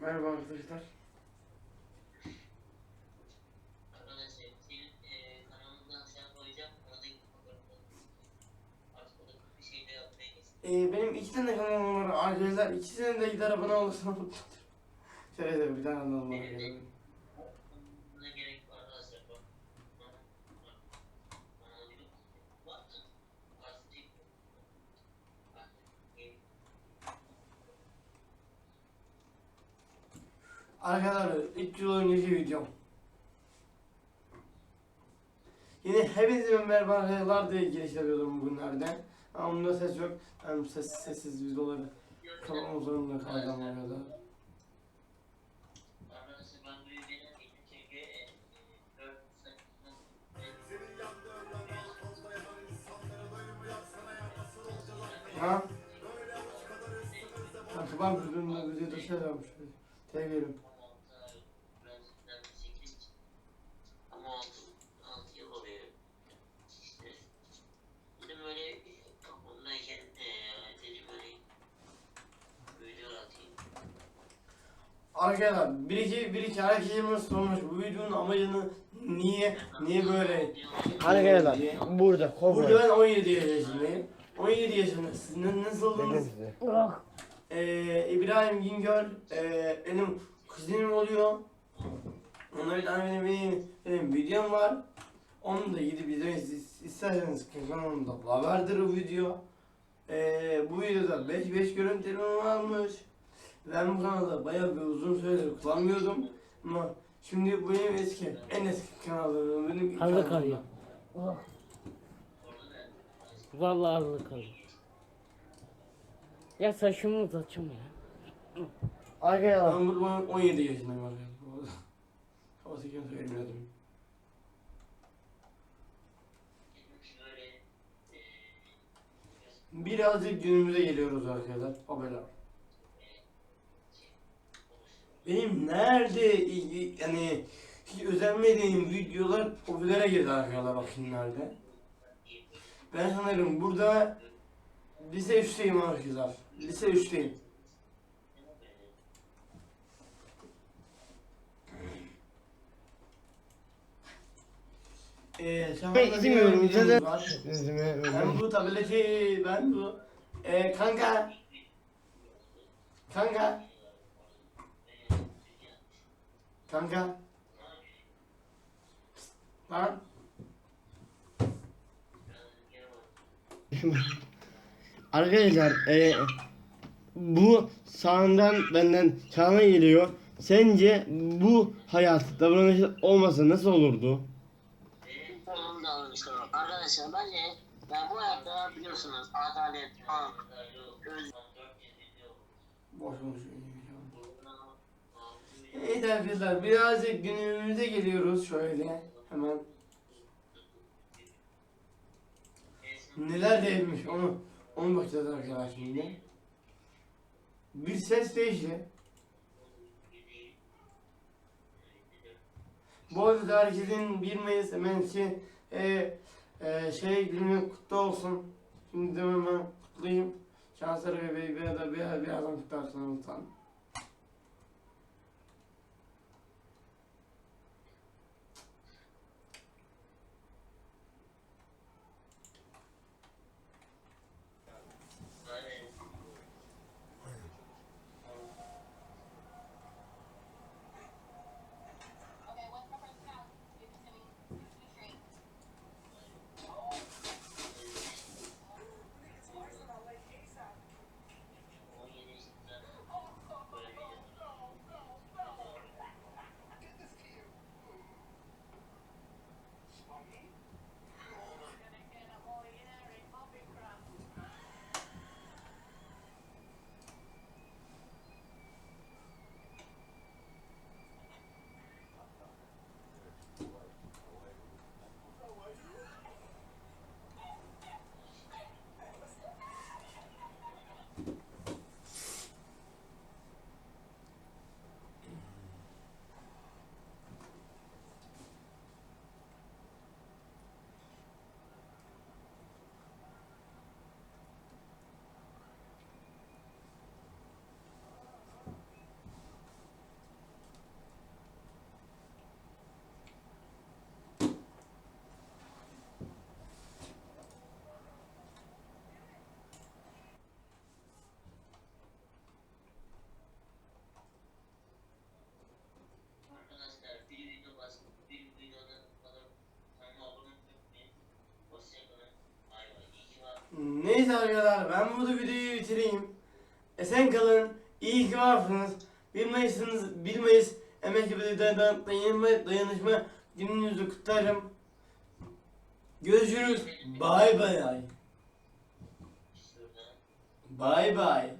merhaba arkadaşlar. Ee, benim iki tane kanalım var arkadaşlar. İkisine de gider abone olursanız mutlu olurum. Şöyle de bir tane kanalım var. yani. Buna gerek var arkadaşlar. Bak. Bak. Bak. Bana diyor. Bak. Lastik. Bak. Gel. Arkadaşlar 3 yıl önceki videom. Yine hepinize merhaba arkadaşlar diye giriş yapıyordum bugünlerde. Ama bunda ses yok. Ben ses, sessiz videoları kapatmak zorunda kalacağım arada. Ha? Kanka ben bugün videoda şey yapmış. Teşekkür Ama altı, altı yıl oluyor. İşte. Dedim böyle kafamdayken eee dedim böyle video atayım. Arkadaşlar bir iki bir iki arkadaşımız sormuş bu videonun amacını niye niye böyle Arkadaşlar diye. burada Burada kobra. ben 17 yaşındayım. 17 yaşında. Siz ne- nasıldınız? Ee, İbrahim Güngör ee, benim kuzenim oluyor. Ona bir tane benim, benim, benim videom var. Onu da gidip izlemek isterseniz kanalımda vardır o video. Ee, bu videoda 5-5 görüntüleme varmış. Ben bu kanalda bayağı bir uzun süredir kullanmıyordum. Ama şimdi bu benim eski, en eski kanalım. Benim ilk Hazır kanalım. kalıyor. Vallahi hazır kalıyor. Ya saçımı uzatacağım ya. Arkadaşlar ben burada 17 yaşındayım arkadaşlar. Ama sakın söylemiyordum. Birazcık günümüze geliyoruz arkadaşlar. Haberler. Benim nerede yani hiç özenmediğim videolar popülere girdi arkadaşlar bakın nerede. Ben sanırım burada lise 3'teyim arkadaşlar. Lise 3'teyim. Ee, anda Ben izlemiyorum, zaten- var. Ben bu tableti, ben bu. Ee, kanka. Kanka. Kanka. Lan. Arkadaşlar e, bu sağından benden çağına geliyor. Sence bu hayat davranış olmasa nasıl olurdu? Arkadaşlar bence yani bu hayatta biliyorsunuz adalet, hak, öz... Boş konuşuyor. Evet arkadaşlar birazcık günümüze geliyoruz şöyle hemen. Neler değilmiş onu onu bakacağız arkadaşlar şimdi. Bir ses değişti. Bu arada herkesin 1 Mayıs hemenki e, e, şey günü kutlu olsun. Şimdi de hemen kutlayayım. Şansları ve bir, bir, birazdan kutlarsın lütfen. Neyse arkadaşlar ben burada videoyu bitireyim. Esen kalın. İyi ki varsınız. 1 Mayıs'ınız 1 Mayıs Emekli Belediye Dayanışma, Dayanışma gününüzü kutlarım. Görüşürüz. Bay bay. Bay bay.